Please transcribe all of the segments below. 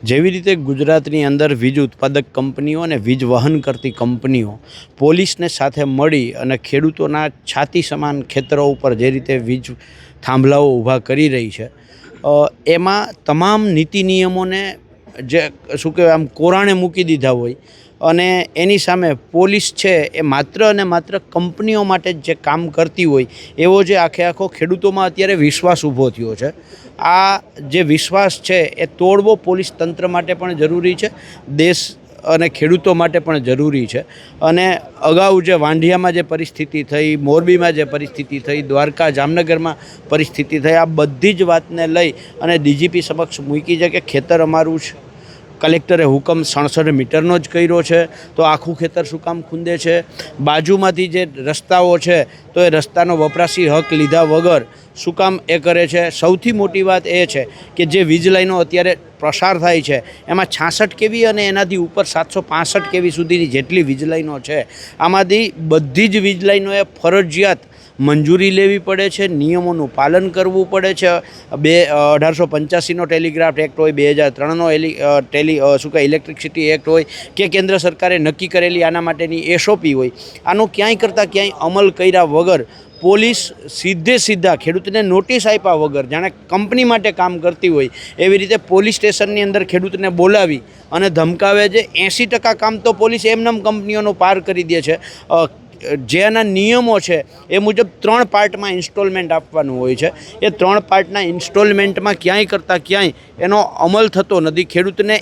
જેવી રીતે ગુજરાતની અંદર વીજ ઉત્પાદક કંપનીઓ અને વીજ વહન કરતી કંપનીઓ પોલીસને સાથે મળી અને ખેડૂતોના છાતી સમાન ખેતરો ઉપર જે રીતે વીજ થાંભલાઓ ઊભા કરી રહી છે એમાં તમામ નીતિ નિયમોને જે શું કહેવાય આમ કોરાણે મૂકી દીધા હોય અને એની સામે પોલીસ છે એ માત્ર અને માત્ર કંપનીઓ માટે જ જે કામ કરતી હોય એવો જે આખે આખો ખેડૂતોમાં અત્યારે વિશ્વાસ ઊભો થયો છે. આ જે વિશ્વાસ છે એ તોડવો પોલીસ તંત્ર માટે પણ જરૂરી છે, દેશ અને ખેડૂતો માટે પણ જરૂરી છે. અને અગાઉ જે વાંઢિયામાં જે પરિસ્થિતિ થઈ, મોરબીમાં જે પરિસ્થિતિ થઈ, દ્વારકા, જામનગરમાં પરિસ્થિતિ થઈ, આ બધી જ વાતને લઈ અને ડીજીપી સમક્ષ મૂકી છે કે ખેતર અમારું છે કલેક્ટરે હુકમ સડસઠ મીટરનો જ કર્યો છે. તો આખું ખેતર શું કામ ખૂંદે છે? બાજુમાંથી જે રસ્તાઓ છે, તો એ રસ્તાનો વપરાશી હક લીધા વગર શું કામ એ કરે છે? સૌથી મોટી વાત એ છે કે જે વીજ લાઈનો અત્યારે પ્રસાર થાય છે, એમાં છાસઠ કેવી અને એનાથી ઉપર સાતસો પાસઠ કેવી સુધીની જેટલી વીજ લાઈનો છે. આમાંથી બધી જ વીજ લાઈનોએ ફરજિયાત મંજૂરી લેવી પડે છે, નિયમોનું પાલન કરવું પડે છે. બે અઢારસો પંચ્યાસીનો ટેલિગ્રાફ એક્ટ હોય, બે હજાર ત્રણનો એલી ટેલી શું કહે ઇલેક્ટ્રિસિટી એક્ટ હોય, કે કેન્દ્ર સરકારે નક્કી કરેલી આના માટેની એસઓપી હોય, આનો ક્યાંય કરતાં ક્યાંય અમલ કર્યા વગર પોલીસ સીધે સીધા ખેડૂતને નોટિસ આપ્યા વગર, જાણે કંપની માટે કામ કરતી હોય, એવી રીતે પોલીસ સ્ટેશનની અંદર ખેડૂતને બોલાવી અને ધમકાવે છે. એંસી ટકા કામ તો પોલીસ એમનેમ કંપનીઓનું પાર કરી દે છે. જેના નિયમો છે, એ મુજબ ત્રણ પાર્ટમાં ઇન્સ્ટોલમેન્ટ આપવાનું હોય છે. એ ત્રણ પાર્ટના ઇન્સ્ટોલમેન્ટમાં ક્યાંય કરતાં ક્યાંય એનો અમલ થતો નથી. ખેડૂતને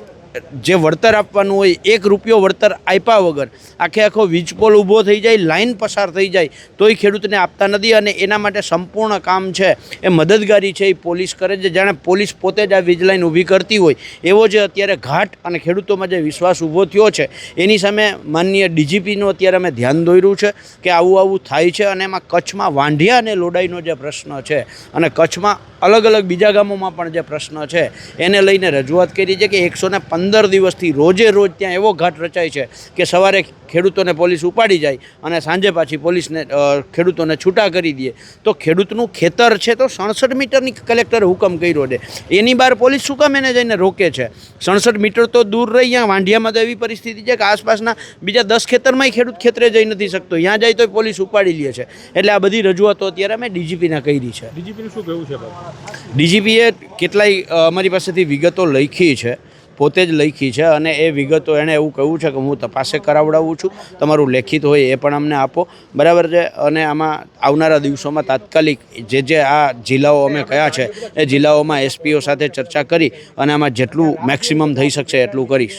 જે વળતર આપવાનું હોય, એક રૂપિયો વળતર આપ્યા વગર આખે આખો વીજપોલ ઊભો થઈ જાય, લાઈન પસાર થઈ જાય, તોય ખેડૂતને આપતા નથી અને એના માટે સંપૂર્ણ કામ છે. એ મદદગારી છે એ પોલીસ કરે છે. જાણે પોલીસ પોતે જ આ વીજ લાઇન ઊભી કરતી હોય. એવો જે અત્યારે ઘાટ અને ખેડૂતોમાં જે વિશ્વાસ ઊભો થયો છે, એની સામે માનનીય ડીજીપીનું અત્યારે અમે ધ્યાન દોર્યું છે કે આવું આવું થાય છે અને એમાં કચ્છમાં વાંઢિયા અને લોડાઈનો જે પ્રશ્ન છે અને કચ્છમાં અલગ અલગ બીજા ગામોમાં પણ જે પ્રશ્ન છે, એને લઈને રજૂઆત કરી છે કે એકસો ને પંદર દિવસથી રોજે રોજ ત્યાં એવો ઘાટ રચાય છે કે સવારે ખેડૂતોને પોલીસ ઉપાડી જાય અને સાંજે પાછી પોલીસને ખેડૂતોને છૂટા કરી દે. તો ખેડૂતનું ખેતર છે તો સડસઠ મીટરની કલેક્ટરે હુકમ કર્યો છે. એની બહાર પોલીસ શું કામ એને જઈને રોકે છે? સડસઠ મીટર તો દૂર રહી ત્યાં વાંઢિયામાં તો એવી પરિસ્થિતિ છે કે આસપાસના બીજા દસ ખેતરમાંય ખેડૂત ખેતરે જઈ નથી શકતો. ત્યાં જાય તો પોલીસ ઉપાડી લે છે. એટલે આ બધી રજૂઆતો અત્યારે અમે ડીજીપીને કરી છે. ડીજીપીનું શું કહેવું છે? ડીજીપીએ કેટલાય અમારી પાસેથી વિગતો લખી છે. પોતે જ લખી છે અને એ વિગતો એણે એવું કહ્યું છે કે હું તપાસે કરાવડાવું છું. તમારું લેખિત હોય એ પણ અમને આપો. બરાબર છે? અને આમાં આવનારા દિવસોમાં તાત્કાલિક જે જે આ જિલ્લાઓ અમે કયા છે, એ જિલ્લાઓમાં એસપીઓ સાથે ચર્ચા કરી અને આમાં જેટલું મેક્સિમમ થઈ શકશે એટલું કરીશ.